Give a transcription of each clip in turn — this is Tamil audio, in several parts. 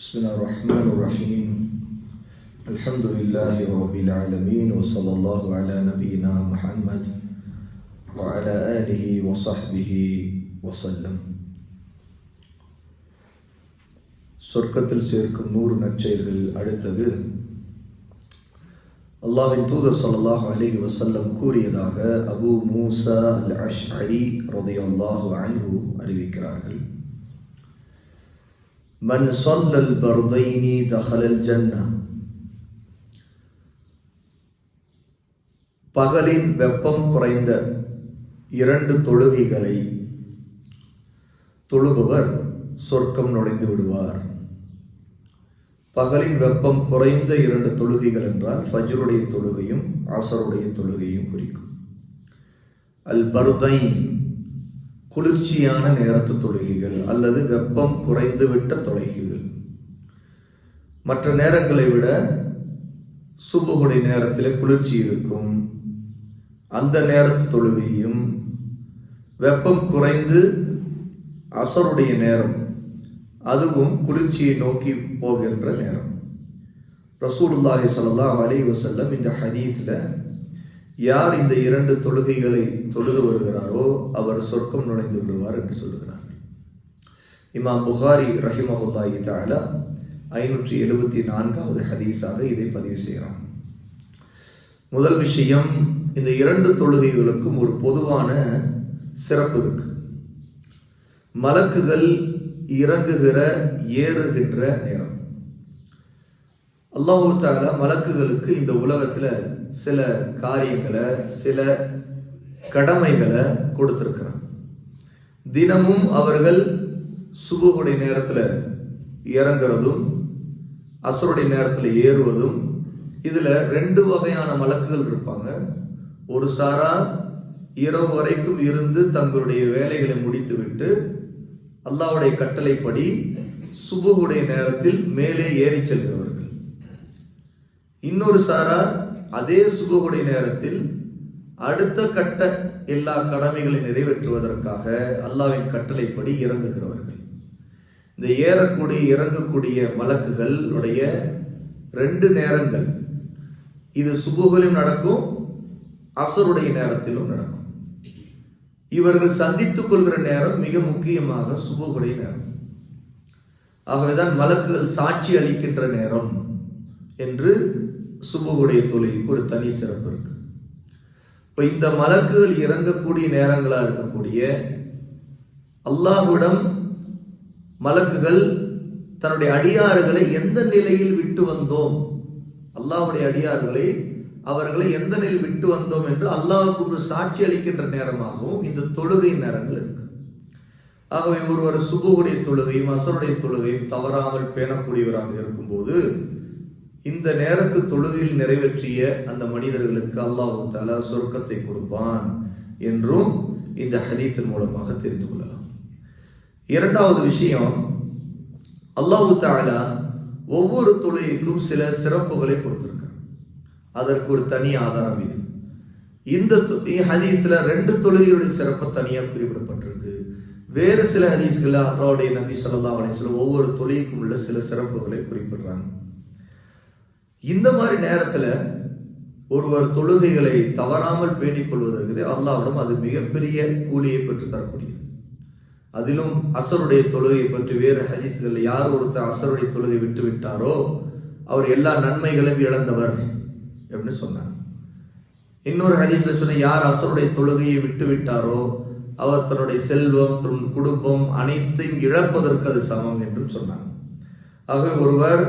بسم الله الرحمن الرحيم الحمد لله رب العالمين وصلى الله على نبينا محمد وعلى آله وصحبه وسلم சொர்க்கத்தில் சேர்க்கும் நூறு நற்செயல்கள் அடுத்தது அல்லாஹின் தூதர் ஸல்லல்லாஹு அலைஹி வஸல்லம் கூறியதாக அபு மூசா அல் அஷ்அரி ரலியல்லாஹு அன்ஹு அறிவிக்கிறார்கள் மன் சொல்லல் பர்தைனி தஹலல் ஜன்னா பகலின் வெப்பம் குறைந்த இரண்டு தொழுகைகளை தொழுபவர் சொர்க்கம் நுழைந்து விடுவார். பகலின் வெப்பம் குறைந்த இரண்டு தொழுகைகள் என்றால் ஃபஜ்ருடைய தொழுகையும் ஆசருடைய தொழுகையும் குறிக்கும். அல் பருதைன் குளிர்ச்சியான நேரத்து தொழுகைகள் அல்லது வெப்பம் குறைந்து விட்ட தொழுகைகள். மற்ற நேரங்களை விட சுபகுடை நேரத்தில் குளிர்ச்சி இருக்கும். அந்த நேரத்து தொழுகையும் வெப்பம் குறைந்து அசருடைய நேரம் அதுவும் குளிர்ச்சியை நோக்கி போகின்ற நேரம். ரசூலுல்லாஹி ஸல்லல்லாஹு அலைஹி வஸல்லம் இந்த ஹதீஸில் யார் இந்த இரண்டு தொழுகைகளை தொழுது வருகிறாரோ அவர் சொர்க்கம் நுழைந்து விடுவார் என்று சொல்லுகிறார்கள். இமாம் புகாரி ரஹிமஹுல்லாஹி தாலா ஐநூற்றி எழுபத்தி நான்காவது ஹதீஸாக இதை பதிவு செய்கிறோம் முதல் விஷயம் இந்த இரண்டு தொழுகைகளுக்கும் ஒரு பொதுவான சிறப்பு இருக்கு. மலக்குகள் இறங்குகிற ஏறுகின்ற நேரம். அல்லாஹூ தாலா மலக்குகளுக்கு இந்த உலகத்தில் சில காரியங்களை சில கடமைகளை கொடுத்துருக்கிறான். தினமும் அவர்கள் சுபுகுடைய நேரத்தில் இறங்குறதும் அசருடைய நேரத்தில் ஏறுவதும் இதில் ரெண்டு வகையான மலக்குகள் இருப்பாங்க. ஒரு சாரா இரவு வரைக்கும் இருந்து தங்களுடைய வேலைகளை முடித்துவிட்டு அல்லாவுடைய கட்டளைப்படி சுபுகுடைய நேரத்தில் மேலே ஏறி செல்கிறவர்கள் இன்னொரு சாரார் அதே சுபகுடை நேரத்தில் அடுத்த கட்ட எல்லா கடமைகளை நிறைவேற்றுவதற்காக அல்லாவின் கட்டளைப்படி இறங்குகிறவர்கள். இந்த ஏறக்கூடிய இறங்கக்கூடிய வழக்குகளுடைய ரெண்டு நேரங்கள். இது சுபுகளிலும் நடக்கும் அசருடைய நேரத்திலும் நடக்கும். இவர்கள் சந்தித்துக் கொள்கிற நேரம் மிக முக்கியமாக சுபுகுடைய நேரம். ஆகவேதான் வழக்குகள் சாட்சி அளிக்கின்ற நேரம் என்று சுபுகுடைய தொழிலுக்கு ஒரு தனி சிறப்பு இருக்கு. இப்போ இந்த மலக்குகள் இறங்கக்கூடிய நேரங்களாக இருக்கக்கூடிய அல்லாஹுடம் மலக்குகள் தன்னுடைய அடியாறுகளை எந்த நிலையில் விட்டு வந்தோம்? அல்லாஹுடைய அடியார்களை அவர்களை எந்த நிலையில் விட்டு வந்தோம் என்று அல்லாஹுக்கு ஒரு சாட்சி அளிக்கின்ற நேரமாகவும் இந்த தொழுகை நேரங்கள் இருக்கு. ஆகவே ஒருவர் சுபுகுடைய தொழுகையும் அசருடைய தொழுகையும் தவறாமல் பேணக்கூடியவராக இருக்கும்போது இந்த நேரத்து தொழுகையில் நிறைவேற்றிய அந்த மனிதர்களுக்கு அல்லாஹு தாலா சொர்க்கத்தை கொடுப்பான் என்றும் இந்த ஹதீஸின் மூலமாக தெரிந்து கொள்ளலாம். இரண்டாவது விஷயம் அல்லாஹு தாலா ஒவ்வொரு தொழுகைக்கும் சில சிறப்புகளை கொடுத்திருக்கிறார் அதற்கு ஒரு தனி ஆதாரம் இது. இந்த ஹதீஸில் ரெண்டு தொழுகையுடைய சிறப்பு தனியாக குறிப்பிடப்பட்டிருக்கு. வேறு சில ஹதீஸ்களில் அல்லாவுடைய நபி சொல்லா அலிஸ்லாம் ஒவ்வொரு தொழிலுக்கும் உள்ள சில சிறப்புகளை குறிப்பிடுறாங்க. இந்த மாதிரி நேரத்தில் ஒருவர் தொழுகைகளை தவறாமல் பேணிக் கொள்வதற்கு அல்லாவிடம் அது மிகப்பெரிய கூலியை பெற்று தரக்கூடியது. அதிலும் அசருடைய தொழுகை பற்றி வேறு ஹதீஸ்கள் யார் ஒருத்தர் அசருடைய தொழுகை விட்டு விட்டாரோ அவர் எல்லா நன்மைகளையும் இழந்தவர் அப்படின்னு சொன்னார் இன்னொரு ஹதீஸ்ல சொன்ன யார் அசருடைய தொழுகையை விட்டு விட்டாரோ அவர் தன்னுடைய செல்வம் தன் குடும்பம் அனைத்தையும் இழப்பதற்கு அது சமம் என்றும் சொன்னார் ஆகவே ஒருவர்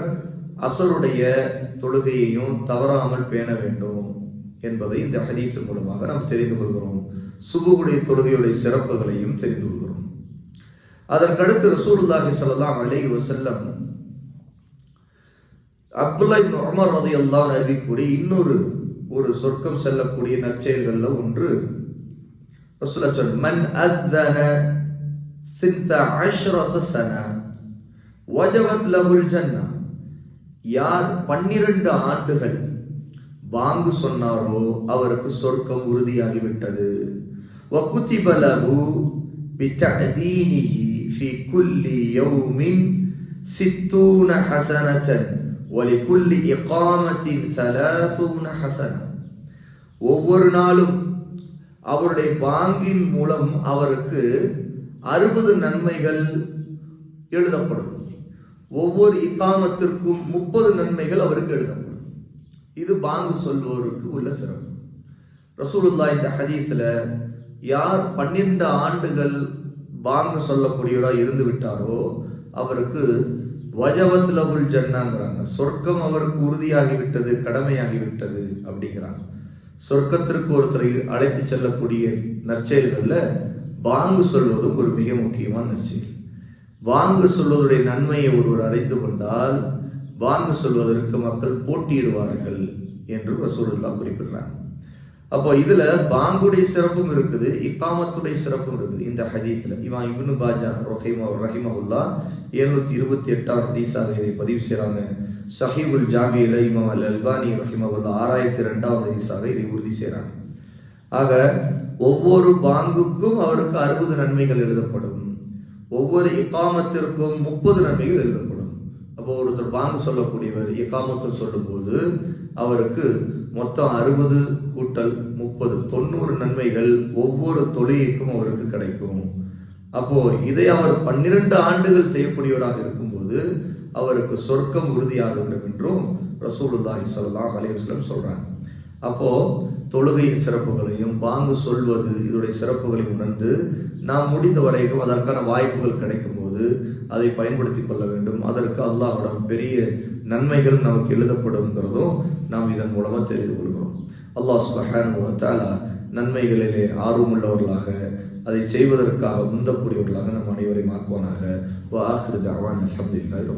அசருடைய தொழுகையையும் தவறாமல் பேண வேண்டும் என்பதை இந்த ஹதீஸ் மூலமாக நாம் தெரிந்து கொள்கிறோம். சுபுகுடைய தொழுகையுடைய சிறப்புகளையும் தெரிந்து கொள்கிறோம். அதற்கடுத்து ரசூலுல்லாஹி சொல்லலாம் அலைஹி வசல்லம் அப்துல்லா இப்னு உமர் ரலியல்லாஹு அன்ஹு அறிவிக்கூடிய இன்னொரு ஒரு சொர்க்கம் செல்லக்கூடிய நற்செயல்களில் ஒன்று. ரசூலா சொல் மன் அத்தன சிந்த அஷ்ரத சன வஜவத் லஹுல் ஜன்னா. யார் பன்னிரண்டு ஆண்டுகள் வாங்கு சொன்னாரோ அவருக்கு சொர்க்கம் உறுதியாகிவிட்டது وكتب له بتعدينه في كل يوم சித்தூன ஹசனத்தன் ஒலிகுல்லி இகாமத்தின் சலாசூன ஹசன ஒவ்வொரு நாளும் அவருடைய பாங்கின் மூலம் அவருக்கு அறுபது நன்மைகள் எழுதப்படும் ஒவ்வொரு இக்காமத்திற்கும் முப்பது நன்மைகள் அவருக்கு எழுதப்படும். இது பாங்கு சொல்வோருக்கு உள்ள சிறப்பு. ரசூலுல்லா இந்த ஹதீஸில் யார் பன்னிரண்டு ஆண்டுகள் பாங்கு சொல்லக்கூடியவராக இருந்து விட்டாரோ அவருக்கு வஜவத் லகுல் ஜன்னாங்கிறாங்க. சொர்க்கம் அவருக்கு உறுதியாகி விட்டது கடமையாகி விட்டது அப்படிங்கிறாங்க. சொர்க்கத்திற்கு ஒருத்தரை அழைத்து செல்லக்கூடிய நற்செயல்களில் பாங்கு சொல்வதும் ஒரு மிக முக்கியமான நற்செயல். வாங்கு சொல்வதுடைய நன்மையை ஒருவர் அறிந்து கொண்டால் வாங்கு சொல்வதற்கு மக்கள் போட்டியிடுவார்கள் என்று ரசூலுல்லா குறிப்பிடுறாங்க. அப்போ இதுல பாங்குடைய சிறப்பும் இருக்குது இக்காமத்துடைய சிறப்பும் இருக்குது. இந்த ஹதீஸ்ல இவன் இப்னு பாஜா ரஹிமா ரஹிமஹுல்லா எழுநூத்தி இருபத்தி எட்டாவது ஹதீஸாக இதை பதிவு செய்கிறாங்க சஹீபுல் ஜாமியில இமாம் அல் அல்பானி ரஹிமஹுல்லா ஆறாயிரத்தி ரெண்டாவது ஹதீஸாக இதை உறுதி செய்கிறாங்க ஆக ஒவ்வொரு பாங்குக்கும் அவருக்கு அறுபது நன்மைகள் எழுதப்படும். ஒவ்வொரு இக்காமத்திற்கும் முப்பது நன்மைகள் எழுதப்படும். அப்போ ஒருத்தர் பாங்கு சொல்லக்கூடியவர் இக்காமத்தை சொல்லும்போது அவருக்கு மொத்தம் அறுபது கூட்டல் முப்பது தொண்ணூறு நன்மைகள் ஒவ்வொரு தொழுகைக்கும் அவருக்கு கிடைக்கும். அப்போ இதை அவர் பன்னிரண்டு ஆண்டுகள் செய்யக்கூடியவராக இருக்கும்போது அவருக்கு சொர்க்கம் உறுதியாகிவிடும் என்றும் ரசூலுல்லாஹி சொல்லலாம் அலைஹி வஸல்லம் சொல்றாங்க. அப்போ தொழுகையின் சிறப்புகளையும் பாங்கு சொல்வது இதோடைய சிறப்புகளை உணர்ந்து நாம் முடிந்த வரைக்கும் அதற்கான வாய்ப்புகள் கிடைக்கும் போது அதை பயன்படுத்தி கொள்ள வேண்டும். அதற்கு அல்லாஹிடம் பெரிய நன்மைகள் நமக்கு எழுதப்படுங்கிறதும் நாம் இதன் மூலமாக தெரிந்து கொள்கிறோம். அல்லாஹ் சுபஹானு நன்மைகளிலே ஆர்வமுள்ளவர்களாக அதை செய்வதற்காக முந்தக்கூடியவர்களாக நம் அனைவரையும் ஆக்குவானாக. வா ஆஹிரு தஅவானா அல்ஹம்துலில்லாஹி